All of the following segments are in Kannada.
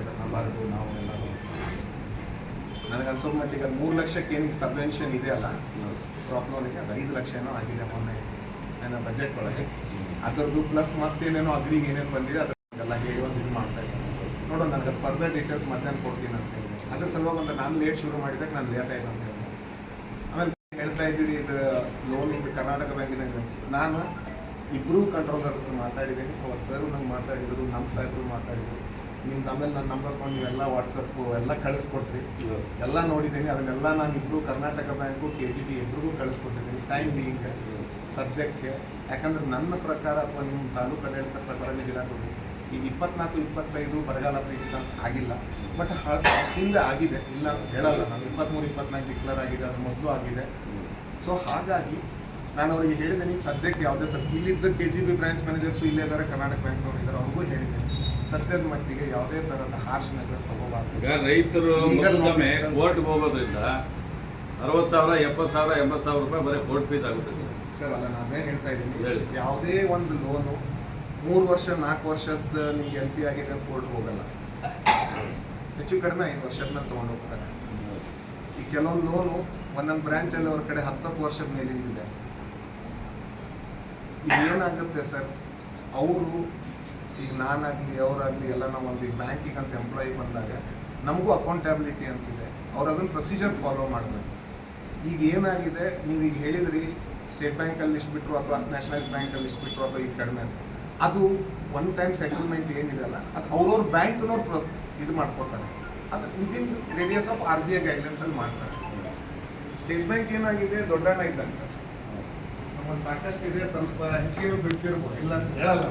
ಇದ್ದಾರೆ ನಬಾರ್ಡು ನಾವು ಎಲ್ಲರೂ. ನನಗೆ ಅನ್ಸೋ ಮಟ್ಟಿಗೆ ಮೂರು ಲಕ್ಷಕ್ಕೆ ಏನಿಗೆ ಸಬ್ವೆನ್ಷನ್ ಇದೆ ಅಲ್ಲ? ಕ್ರಾಪ್ ಲೋನಿಗೆ ಅದು ಐದು ಲಕ್ಷ ಏನೋ ಆಗಿದೆ ಮೊನ್ನೆ ನನ್ನ ಬಜೆಟ್ ಒಳಗೆ. ಅದರದ್ದು ಪ್ಲಸ್ ಮತ್ತೇನೇನೋ ಅಗ್ರಿಗೆ ಏನೇನು ಬಂದಿದೆ ಅದಕ್ಕೆಲ್ಲ ಹೇಳಿ ಒಂದು ಇದು ಮಾಡ್ತಾ ಇದ್ದೀನಿ. ನೋಡೋಣ, ನನಗೆ ಫರ್ದರ್ ಡೀಟೇಲ್ಸ್ ಮಧ್ಯಾಹ್ನ ಕೊಡ್ತೀನಿ ಅಂತ ಹೇಳಿದೆ ಅದ್ರ ಸಲುವಾಗಿ ಒಂದು ನಾನು ಲೇಟ್ ಶುರು ಮಾಡಿದಾಗ ನಾನು ಲೇಟ್ ಆಯ್ತು ಅಂತ ಹೇಳಿದೆ ಆಮೇಲೆ ಹೇಳ್ತಾ ಇದ್ದೀರಿ, ಇದು ಲೋನ್ ಇದು ಕರ್ನಾಟಕ ಬ್ಯಾಂಕಿನ ನಾನು ಇಬ್ಬರೂ ಕಂಟ್ರೋಲರ್ ಹತ್ರ ಮಾತಾಡಿದ್ದೀನಿ. ಅವ್ರ ಸರ್ ನಂಗೆ ಮಾತಾಡಿದ್ರು ನಮ್ಮ ಸಾಹೇಬರು ಮಾತಾಡಿದ್ರು. ನಿಮ್ದು ಆಮೇಲೆ ನನ್ನ ನಂಬರ್ ಕೊಂಡು ನೀವೆಲ್ಲ ವಾಟ್ಸಪ್ಪು ಎಲ್ಲ ಕಳಿಸ್ಕೊಟ್ರಿ. ಎಲ್ಲ ನೋಡಿದ್ದೀನಿ ಅದನ್ನೆಲ್ಲ ನಾನು ಇಬ್ಬರು Karnataka bank K G B ಇಬ್ಬರಿಗೂ ಕಳಿಸ್ಕೊಟ್ಟಿದ್ದೀನಿ. ಟೈಮ್ ಬೀಯಿಂಗ್ ಸದ್ಯಕ್ಕೆ. ಯಾಕಂದ್ರೆ ನನ್ನ ಪ್ರಕಾರ ಅಥವಾ ನಿಮ್ಮ ತಾಲೂಕು ಆಡಳಿತ ಪ್ರಕಾರ ಜಿಲ್ಲಾಡಳಿತ ಈಗ ಇಪ್ಪತ್ನಾಲ್ಕು ಇಪ್ಪತ್ತೈದು ಬರಗಾಲ ಪೀಡಿತ ಅಂತ ಆಗಿಲ್ಲ. ಬಟ್ ಹಿಂದೆ ಆಗಿದೆ. ಇಲ್ಲ ಅಂತ ಹೇಳಲ್ಲ ನಾನು. ಇಪ್ಪತ್ತ್ಮೂರು ಇಪ್ಪತ್ನಾಲ್ಕು ಡಿಕ್ಲೇರ್ ಆಗಿದೆ ಅದು ಮೊದಲು ಆಗಿದೆ. ಸೊ ಹಾಗಾಗಿ ನಾನು ಅವರಿಗೆ ಹೇಳಿದ್ದೀನಿ ಸದ್ಯಕ್ಕೆ ಯಾವುದೇ ಥರ ಇಲ್ಲಿದ್ದ K G B branch managers ಇಲ್ಲೇ ಇದ್ದಾರೆ ಕರ್ನಾಟಕ ಬ್ಯಾಂಕ್ನವ್ರು ಇದ್ದಾರೆ ಅವ್ರಿಗೂ ಹೇಳಿದ್ದೀನಿ. ಸದ್ಯದ ಮಟ್ಟಿಗೆ ಯಾವುದೇ ತರಹದ ಹಾರ್ಶ್ ಮೆಸರ್ ತಗೋಬಾರ್ದು. ಈಗ ರೈತರು ಮೊದಲೊಮ್ಮೆ. ಕೋರ್ಟ್ಗೆ ಹೋಗೋದ್ರಿಂದ ಅರವತ್ತು ಸಾವಿರ ಎಪ್ಪತ್ತು ಸಾವಿರ ಎಂಬತ್ತು ಸಾವಿರ ರೂಪಾಯಿ ಬರೀ ಕೋರ್ಟ್ ಫೀಸ್ ಆಗುತ್ತೆ ಸರ್. ಸರ್ ಅಲ್ಲ ಅದೇ ಹೇಳ್ತಾ ಇದ್ದೀನಿ. ಹೇಳಿ. ಯಾವುದೇ ಒಂದು ಲೋನು ಮೂರು ವರ್ಷ ನಾಲ್ಕು ವರ್ಷದ ನಿಮ್ಗೆ ಎಲ್ ಪಿ ಆಗಿದೆ ಕೋರ್ಟ್ ಹೋಗಲ್ಲ. ಹೆಚ್ಚು ಕಡಿಮೆ ಐದು ವರ್ಷದ ಮೇಲೆ ತೊಗೊಂಡು ಹೋಗ್ತಾರೆ. ಈ ಕೆಲವೊಂದು ಲೋನು ಒಂದೊಂದು ಬ್ರಾಂಚಲ್ಲಿ ಅವ್ರ ಕಡೆ ಹತ್ತತ್ತು ವರ್ಷದ ಮೇಲಿಂದಿದೆ. ಏನಾಗುತ್ತೆ ಸರ್? ಅವರು ಈಗ ನಾನಾಗಲಿ ಅವರಾಗಲಿ ಎಲ್ಲ ನಾವು ಒಂದು ಬ್ಯಾಂಕಿಗೆ ಅಂತ ಎಂಪ್ಲಾಯಿ ಬಂದಾಗ ನಮಗೂ ಅಕೌಂಟಬಿಲಿಟಿ ಅಂತಿದೆ. ಅವ್ರು ಅದನ್ನು ಪ್ರೊಸೀಜರ್ ಫಾಲೋ ಮಾಡಬೇಕು. ಈಗ ಏನಾಗಿದೆ ನೀವು ಈಗ ಹೇಳಿದ್ರಿ ಸ್ಟೇಟ್ ಬ್ಯಾಂಕಲ್ಲಿ ಇಷ್ಟು ಬಿಟ್ಟರು ಅಥವಾ ನ್ಯಾಷನಲೈಸ್ ಬ್ಯಾಂಕಲ್ಲಿ ಇಷ್ಟು ಬಿಟ್ಟರು ಅಥವಾ ಈಗ ಕಡಿಮೆ ಅಂತ. ಅದು ಒನ್ ಟೈಮ್ ಸೆಟಲ್ಮೆಂಟ್ ಏನಿರಲ್ಲ ಅದು ಅವ್ರವ್ರ ಬ್ಯಾಂಕ್ನವ್ರು ಇದು ಮಾಡ್ಕೋತಾರೆ. ಅದು within radius of R B I ಗೈಡ್ಲೈನ್ಸಲ್ಲಿ ಮಾಡ್ತಾರೆ. ಸ್ಟೇಟ್ ಬ್ಯಾಂಕ್ ಏನಾಗಿದೆ ದೊಡ್ಡಣ್ಣ ಇದ್ದಾನೆ ಸರ್. ಸಾಕಷ್ಟು ಇದೆ ಸ್ವಲ್ಪ ಹೆಚ್ಚಿಗೆ ಬಿಡ್ತಿರ್ಬೋದು. ಇಲ್ಲ ಅಂತ ಹೇಳಲ್ಲ.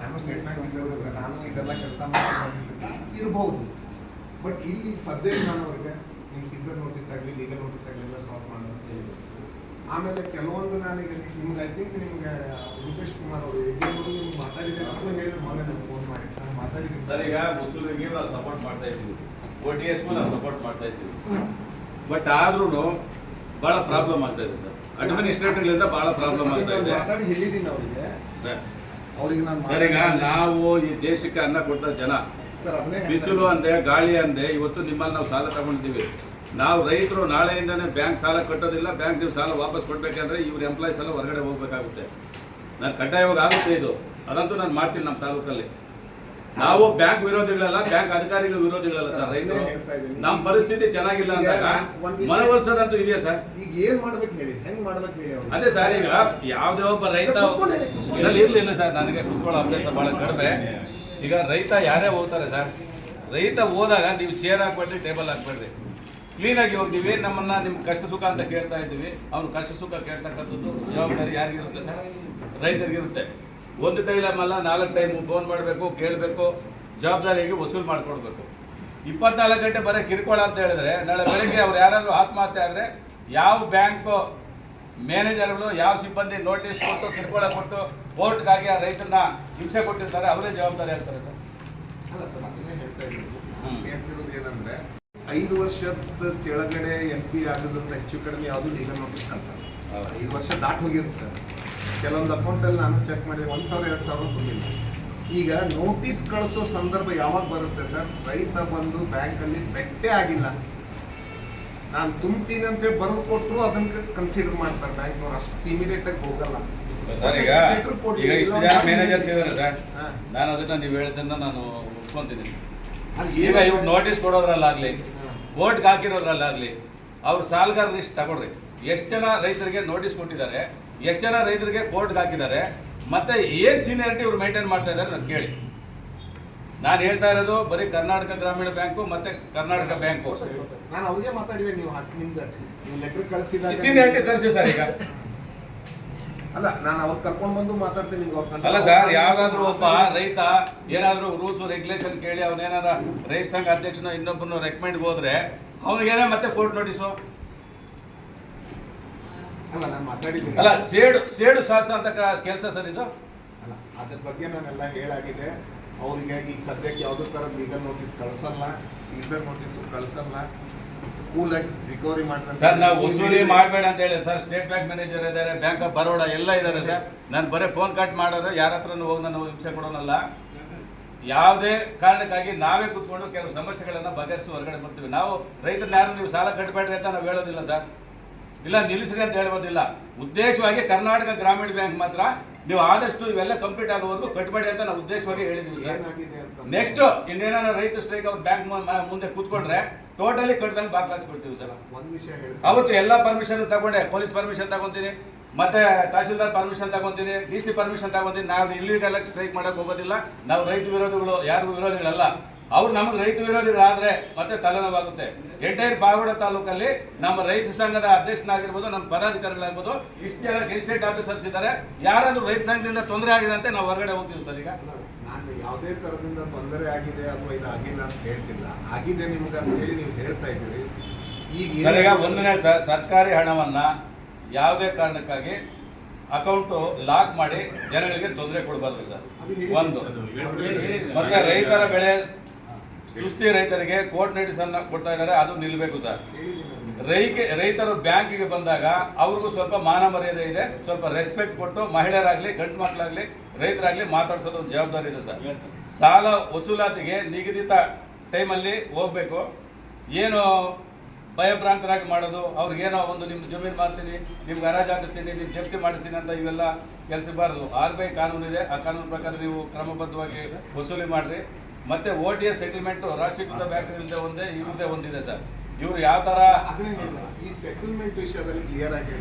ನಾನು. ಸ್ಟೇಟ್ನಾಗ ಇದ್ದರು ನಾನು ಇದೆಲ್ಲ ಕೆಲಸ ಮಾಡಿ ಇರ್ಬೋದು. ಬಟ್ ಇಲ್ಲಿ ಸದ್ಯಕ್ಕೆ ನಾನು ಅವ್ರಿಗೆ ನಿಮ್ಮ ಸೀಸರ್ ನೋಟಿಸ್ ಆಗಲಿ ಲೀಗಲ್ ನೋಟಿಸ್ ಆಗಲಿ ಎಲ್ಲ ಸ್ಟಾಪ್ ಮಾಡೋದು ಆಮೇಲೆ ಕೆಲವೊಂದು ನನಗೆ ನಿಮ್ಗೆ ಐ ಥಿಂಕ್ ನಿಮ್ಗೆ ವೆಂಕಟೇಶ್ ಕುಮಾರ್ ಅವರು ಎಜೆಂಟ್ ನಿಮ್ಗೆ ಮಾತಾಡಿದ್ರೆ ಅದು ಹೇಳಿದ್ರು ಮೊನ್ನೆ ನಾನು ಫೋನ್ ಮಾಡಿ. ನಾನು ಮಾತಾಡಿದ್ದೀನಿ. ಸರ್ ಈಗ ಮುಸ್ಲಿಮ್ಗೆ ನಾವು ಸಪೋರ್ಟ್ ಮಾಡ್ತಾ ಇದ್ದೀವಿ. ಓ ಟಿ ಎಸ್ಗೂ ನಾವು ಸಪೋರ್ಟ್ ಮಾಡ್ತಾ ಇದ್ದೀವಿ. ಬಟ್ ಆದ್ರೂ ಬಹಳ ಪ್ರಾಬ್ಲಮ್ ಆಗ್ತಾ ಇದೆ ಸರ್. ಅಡ್ಮಿನಿಸ್ಟ್ರೇಟಿವ್ಲಿಂದ ಬಹಳ ಪ್ರಾಬ್ಲಮ್ ಆಗ್ತಾ ಇದೆ. ಮಾತಾಡಿ ಹೇಳಿದ್ದೀನಿ ಅವರಿಗೆ. ಸರ್. ನಾನು ಸರ್ ಈಗ ನಾವು ಈ ದೇಶಕ್ಕೆ ಅನ್ನ ಕೊಟ್ಟ ಜನ ಬಿಸಿಲು ಅಂದೆ ಗಾಳಿ ಅಂದೆ ಇವತ್ತು ನಿಮ್ಮಲ್ಲಿ ನಾವು ಸಾಲ ತಗೊಂಡಿದ್ದೀವಿ. ನಾವು ರೈತರು ನಾಳೆಯಿಂದನೇ ಬ್ಯಾಂಕ್ ಸಾಲ ಕಟ್ಟೋದಿಲ್ಲ ಬ್ಯಾಂಕ್ ನೀವು ಸಾಲ ವಾಪಸ್ ಕೊಡ್ಬೇಕಂದ್ರೆ ಇವ್ರ ಎಂಪ್ಲಾಯ್ಸ್ ಎಲ್ಲ ಹೊರಗಡೆ ಹೋಗ್ಬೇಕಾಗುತ್ತೆ. ನಾನು ಕಡ್ಡಾಯವಾಗಿ ಆಗುತ್ತೆ ಇದು. ಅದಂತೂ ನಾನು ಮಾಡ್ತೀನಿ ನಮ್ಮ ತಾಲೂಕಲ್ಲಿ. ನಾವು ಬ್ಯಾಂಕ್ ವಿರೋಧಿಗಳಲ್ಲ ಬ್ಯಾಂಕ್ ಅಧಿಕಾರಿಗಳು ವಿರೋಧಿಗಳಲ್ಲ ಸರ್. ರೈತರು ನಮ್ಮ ಪರಿಸ್ಥಿತಿ ಚೆನ್ನಾಗಿಲ್ಲ ಅಂದಾಗ ಮನವೊಲಿಸೋದಂತೂ ಇದೆಯಾ ಸರ್? ಈಗ ಏನ್ ಮಾಡ್ಬೇಕು ಹೇಳಿ? ಹೆಂಗ್ ಮಾಡ್ಬೇಕು ಹೇಳಿ ಅದೇ ಸರ್ ಈಗ ಯಾವ್ದೇ ಒಬ್ಬ ರೈತ ಕೂತ್ಕೊಂಡು. ಇರ್ಲಿಲ್ಲ ಸರ್ ನನಗೆ ಕುತ್ಕೊಳ್ಳೋ ಅಭ್ಯಾಸ ಬಹಳ ಕಡಿಮೆ. ಈಗ ರೈತ ಯಾರೇ ಹೋಗ್ತಾರೆ ಸರ್ ರೈತ ಹೋದಾಗ ನೀವು ಚೇರ್ ಹಾಕ್ಬೇಡ್ರಿ ಟೇಬಲ್ ಹಾಕ್ಬೇಡ್ರಿ. ಕ್ಲೀನಾಗಿ ಹೋಗ್ತೀವಿ ನಮ್ಮನ್ನ ನಿಮ್ ಕಷ್ಟ ಸುಖ ಅಂತ ಕೇಳ್ತಾ ಇದ್ದೀವಿ. ಅವ್ನು ಕಷ್ಟ ಸುಖ ಕೇಳ್ತಕ್ಕಂಥದ್ದು ಜವಾಬ್ದಾರಿ ಯಾರಿಗಿರುತ್ತೆ ಸರ್? ರೈತರಿಗಿರುತ್ತೆ. ಒಂದು ಟೈಮ್ ಅಲ್ಲ ನಾಲ್ಕು ಟೈಮು ಫೋನ್ ಮಾಡಬೇಕು ಕೇಳಬೇಕು ಜವಾಬ್ದಾರಿಯಾಗಿ ವಸೂಲು ಮಾಡಿಕೊಡ್ಬೇಕು ಇಪ್ಪತ್ನಾಲ್ಕು ಗಂಟೆ ಬರೀ ಕಿರ್ಕೊಳ ಅಂತ ಹೇಳಿದ್ರೆ ನಾಳೆ ಬೆಳಗ್ಗೆ ಅವ್ರು ಯಾರಾದರೂ ಆತ್ಮಹತ್ಯೆ ಆದರೆ ಯಾವ ಬ್ಯಾಂಕು ಮ್ಯಾನೇಜರ್ಗಳು ಯಾವ ಸಿಬ್ಬಂದಿ ನೋಟಿಸ್ ಕೊಟ್ಟು ಕಿರ್ಕೊಳ ಕೊಟ್ಟು ಕೋರ್ಟ್ಗಾಗಿ ಆ ರೈತರನ್ನ ಹಿಂಸೆ ಕೊಟ್ಟಿರ್ತಾರೆ ಅವರೇ ಜವಾಬ್ದಾರಿ ಆಗ್ತಾರೆ ಸರ್ ಅಲ್ಲ ಸರ್ ಅದನ್ನೇ ಹೇಳ್ತಾ ಇದ್ದೀನಿ. ಹೇಳ್ತಿರೋದು ಏನಂದ್ರೆ ಐದು ವರ್ಷದ ಕೆಳಗಡೆ ಎಂ ಪಿ ಆಗೋದನ್ನ ಹೆಚ್ಚು ಕಡಿಮೆ ಯಾವುದು ಲೀಗಲ್ ನೋಟಿಸ್ ಹೌದು. ಐದು ವರ್ಷ ದಾಟ್ ಹೋಗಿರುತ್ತೆ ಕೆಲವೊಂದು ಅಕೌಂಟಲ್ಲಿ ನಾನು ಚೆಕ್ ಮಾಡಿ ಒಂದು ಸಾವಿರ ಎರಡು ಸಾವಿರ ಬಂದಿಲ್ಲ. ಈಗ ನೋಟಿಸ್ ಕಳಿಸೋ ಸಂದರ್ಭ ಯಾವಾಗ ಬರುತ್ತೆ ಸರ್? ರೈತ ಬಂದು ಬ್ಯಾಂಕಲ್ಲಿ ಬೆಟ್ಟೆ ಆಗಿಲ್ಲ. ನಾನು ತುಂಬ್ತೀನಿ ಅಂತೇಳಿ ಬರೆದು ಕೊಟ್ಟರು ಅದನ್ನ ಕನ್ಸಿಡರ್ ಮಾಡ್ತಾರೆ. ಬ್ಯಾಂಕ್ನವ್ರು ಅಷ್ಟು ಇಮಿಡಿಯೇಟ್ ಆಗಿ ಹೋಗಲ್ಲ. ಸರ್ ಈಗ ಈಗ ಇಷ್ಟು ಜನ ಮ್ಯಾನೇಜರ್ಸ್ ಇದ್ದಾರೆ ಸರ್. ನಾನು ಅದನ್ನ ನೀವು ಹೇಳಿದ್ದನ್ನ ನಾನು ಒಪ್ಕೊಂತೀನಿ. ಈಗ ಇವ ನೋಟಿಸ್ ಕೊಡೋದ್ರಲ್ಲಾಗ್ಲಿ. ಕೋರ್ಟ್ಗೆ ಹಾಕಿರೋದ್ರಲ್ಲಾಗ್ಲಿ ಅವ್ರ ಸಾಲಗಾರ ಇಷ್ಟು ತಗೊಳ್ರಿ. ಎಷ್ಟು ಜನ ರೈತರಿಗೆ ನೋಟಿಸ್ ಕೊಟ್ಟಿದ್ದಾರೆ ಎಷ್ಟು ಜನ ರೈತರಿಗೆ ಕೋರ್ಟ್ಗೆ ಹಾಕಿದ್ದಾರೆ ಮತ್ತೆ ಏನ್ ಸೀನಿಯರಿಟಿ ಇವ್ರು ಮೇಂಟೈನ್ ಮಾಡ್ತಾ ಇದ್ದಾರೆ ನಾನು ಕೇಳಿ. ನಾನು ಹೇಳ್ತಾ ಇರೋದು ಬರೀ ಕರ್ನಾಟಕ ಗ್ರಾಮೀಣ ಬ್ಯಾಂಕು ಮತ್ತೆ ಕರ್ನಾಟಕ ಬ್ಯಾಂಕು. ನಾನು ಅವ್ರಿಗೆ ಮಾತಾಡಿದೆ ನೀವು ನಿಮ್ದು ನೀವು ಲೆಟರ್ ಸೀನಿಯರಿಟಿ ತರಿಸಿ ಸರ್ ಈಗ. ಅಲ್ಲ ನಾನು ಅವ್ರು ಕರ್ಕೊಂಡು ಬಂದು ಮಾತಾಡ್ತೀನಿ ನಿಮ್ಗೆ ಅಲ್ಲ ಸರ್ ಯಾವ್ದಾದ್ರು ಒಬ್ಬ ರೈತ ಏನಾದ್ರು ರೂಲ್ಸ್ ರೆಗ್ಯುಲೇಷನ್ ಕೇಳಿ ಅವನೇನಾರ ರೈತ ಸಂಘ ಅಧ್ಯಕ್ಷನ ಇನ್ನೊಬ್ಬನ ರೆಕಮೆಂಡ್ ಹೋದ್ರೆ ಅವನಿಗೇನೆ ಮತ್ತೆ ಕೋರ್ಟ್ ನೋಟಿಸು ಅಲ್ಲ ನಾನು ಮಾತಾಡಿದ್ದೀನಿ. ಅಲ್ಲ ಸೇಡು ಸೇಡು ಸಾಸ ಅಂತ ಕೆಲಸ ಸರ್ ಇದು? ಅಲ್ಲ ಅದ್ರ ಬಗ್ಗೆ ನಾನೆಲ್ಲ ಹೇಳಾಗಿದೆ. ಅವರಿಗೆ ಈಗ ಸದ್ಯಕ್ಕೆ ಯಾವುದೋ ಥರದ ಲೀಗಲ್ ನೋಟಿಸ್ ಕಳ್ಸಲ್ಲ ಸೀಸರ್ ನೋಟಿಸ್ ಕಳ್ಸಲ್ಲ. ಕೂಲಾಗಿ ರಿಕವರಿ ಮಾಡ್ತಾರೆ. ಸರ್ ನಾವು ವಸೂಲಿ ಮಾಡಬೇಡ ಅಂತ ಹೇಳಿ ಸರ್ ಸ್ಟೇಟ್ ಬ್ಯಾಂಕ್ ಮ್ಯಾನೇಜರ್ ಇದ್ದಾರೆ ಬ್ಯಾಂಕ್ ಆಫ್ ಬರೋಡ ಎಲ್ಲ ಇದ್ದಾರೆ ಸರ್. ನಾನು ಬರೀ ಫೋನ್ ಕಟ್ ಮಾಡೋದು ಯಾರ ಹತ್ರನೂ ಹೋಗಿ ನಾನು ಹಿಂಸೆ ಕೊಡೋನಲ್ಲ. ಯಾವುದೇ ಕಾರಣಕ್ಕಾಗಿ ನಾವೇ ಕೂತ್ಕೊಂಡು ಕೆಲವು ಸಮಸ್ಯೆಗಳನ್ನ ಬಗೆಹರಿಸಿ ಹೊರಗಡೆ ಬರ್ತೀವಿ. ನಾವು ರೈತರನ್ನ ಯಾರು ನೀವು ಸಾಲ ಕಟ್ಟಬೇಡ್ರಿ ಅಂತ ನಾವು ಹೇಳೋದಿಲ್ಲ ಸರ್. ಇಲ್ಲ ನಿಲ್ಲಿಸ್ರಿ ಅಂತ ಹೇಳ್ಬೋದಿಲ್ಲ. ಉದ್ದೇಶವಾಗಿ ಕರ್ನಾಟಕ ಗ್ರಾಮೀಣ ಬ್ಯಾಂಕ್ ಮಾತ್ರ ನೀವು ಆದಷ್ಟು ಇವೆಲ್ಲ ಕಂಪ್ಲೀಟ್ ಆಗೋವರೆಗೂ ಮಾಡಿ ಅಂತ ನಾವು ಉದ್ದೇಶವಾಗಿ ಹೇಳಿದ್ವಿ ಸರ್. ನೆಕ್ಸ್ಟ್ ಇನ್ನೇನಾದ್ರು ರೈತ ಸ್ಟ್ರೈಕ್ ಅವ್ರ ಬ್ಯಾಂಕ್ ಮುಂದೆ ಕೂತ್ಕೊಂಡ್ರೆ ಟೋಟಲಿ ಕಟ್ಟದಲ್ಲಿ ಬಾಕ್ಲಾಕ್ಸ್ಬಿಡ್ತೀವಿ ಸರ್. ಒಂದ್ ವಿಷಯ ಹೇಳ್ತೀನಿ. ಅವತ್ತು ಎಲ್ಲ ಪರ್ಮಿಷನ್ ತಗೊಂಡೆ ಪೊಲೀಸ್ ಪರ್ಮಿಷನ್ ತಗೊಂತೀನಿ ಮತ್ತೆ ತಹಶೀಲ್ದಾರ್ ಪರ್ಮಿಷನ್ ತಗೊಂತೀನಿ ಡಿ ಸಿ ಪರ್ಮಿಷನ್ ತಗೊಂತೀನಿ. ನಾವು ಇಲ್ಲಿ ಸ್ಟ್ರೈಕ್ ಮಾಡಕ್ ಹೋಗೋದಿಲ್ಲ. ನಾವು ರೈತ ವಿರೋಧಿಗಳು ಯಾರಿಗೂ ವಿರೋಧಿಗಳಲ್ಲ. ಅವ್ರು ನಮ್ಗೆ ರೈತ ವಿರೋಧಿಗಳಾದ್ರೆ ಮತ್ತೆ ತಲೆನೋವಾಗುತ್ತೆ. ಎಂಟೈರ್ ಬಾಗೋಡ ತಾಲೂಕಲ್ಲಿ ನಮ್ಮ ರೈತ ಸಂಘದ ಅಧ್ಯಕ್ಷನಾಗಿರ್ಬೋದು ನಮ್ಮ ಪದಾಧಿಕಾರಿಗಳಾಗಿರ್ಬೋದು ಇಷ್ಟು ಜನ ಗೆಜಿಸ್ಟ್ರೇಟ್ ಆಫೀಸರ್ಸ್ ಇದ್ದಾರೆ. ಯಾರಾದ್ರೂ ರೈತ ಸಂಘದಿಂದ ತೊಂದರೆ ಆಗಿದೆ ಅಂತ ನಾವು ಹೊರಗಡೆ ಹೋಗ್ತೀವಿ ಸರ್ ಈಗ. ನಾನು ಯಾವುದೇ ತರದಿಂದ ತೊಂದರೆ ಆಗಿದೆ ಅಥವಾ ಇದು ಆಗಿಲ್ಲ ಅಂತ ಹೇಳ್ತಿಲ್ಲ. ಆಗಿದೆ ನಿಮ್ಗೆ ಅಂತ ಹೇಳಿ ನೀವು ಹೇಳ್ತಾ ಇದ್ದೀರಿ. ಈಗ ಈಗ ಒಂದನೇ ಸರ್ ಸರ್ಕಾರಿ ಹಣವನ್ನ ಯಾವುದೇ ಕಾರಣಕ್ಕಾಗಿ ಅಕೌಂಟ್ ಲಾಕ್ ಮಾಡಿ ಜನಗಳಿಗೆ ತೊಂದರೆ ಕೊಡಬಾರ್ದು ಸರ್. ಒಂದು. ಮತ್ತೆ ರೈತರ ಬೆಳೆ ಸುಸ್ತಿ ರೈತರಿಗೆ ಕೋರ್ಟ್ ನೋಟಿಸ್ ಅನ್ನ ಕೊಡ್ತಾ ಇದ್ದಾರೆ, ಅದು ನಿಲ್ಲಬೇಕು ಸರ್. ರೈಕೆ, ರೈತರು ಬ್ಯಾಂಕಿಗೆ ಬಂದಾಗ ಅವ್ರಿಗೂ ಸ್ವಲ್ಪ ಮಾನ ಮರ್ಯಾದೆ ಇದೆ, ಸ್ವಲ್ಪ ರೆಸ್ಪೆಕ್ಟ್ ಕೊಟ್ಟು ಮಹಿಳೆಯರಾಗ್ಲಿ, ಗಂಡು ಮಕ್ಕಳಾಗ್ಲಿ, ರೈತರಾಗ್ಲಿ ಮಾತಾಡ್ಸೋದು ಒಂದು ಜವಾಬ್ದಾರಿ ಇದೆ ಸರ್. ಸಾಲ ವಸೂಲಾತಿಗೆ ನಿಗದಿತ ಟೈಮಲ್ಲಿ ಹೋಗ್ಬೇಕು. ಏನು ಭಯಭ್ರಾಂತರಾಗಿ ಮಾಡೋದು ಅವ್ರಿಗೇನೋ ಒಂದು ನಿಮ್ಮ ಜಮೀನು ಮಾಡ್ತೀನಿ ನಿಮ್ಗೆ ಹರಾಜು ಹಾಕಿಸ್ತೀನಿ ನಿಮ್ಮ ಜಪ್ತಿ ಮಾಡಿಸ್ತೀನಿ ಅಂತ ಇವೆಲ್ಲ ಕೆಲಸಬಾರ್ದು ಆರ್ ಬಿ ಐ ಕಾನೂನು ಇದೆ ಆ ಕಾನೂನು ಪ್ರಕಾರ ನೀವು ಕ್ರಮಬದ್ಧವಾಗಿ ವಸೂಲಿ ಮಾಡಿರಿ. ಮತ್ತೆ ಓ ಟಿ ಎಸ್ ಸೆಟಲ್ಮೆಂಟ್ ರಾಷ್ಟ್ರೀಕೃತ ಬ್ಯಾಂಕ್ಗಳಿಂದ ಒಂದೇ ಇಲ್ಲದೆ ಒಂದಿದೆ ಸರ್. ಇವ್ರು ಯಾವ ತರ. ಈ ಸೆಟಲ್ಮೆಂಟ್ ವಿಷಯದಲ್ಲಿ ಕ್ಲಿಯರ್ ಆಗಿ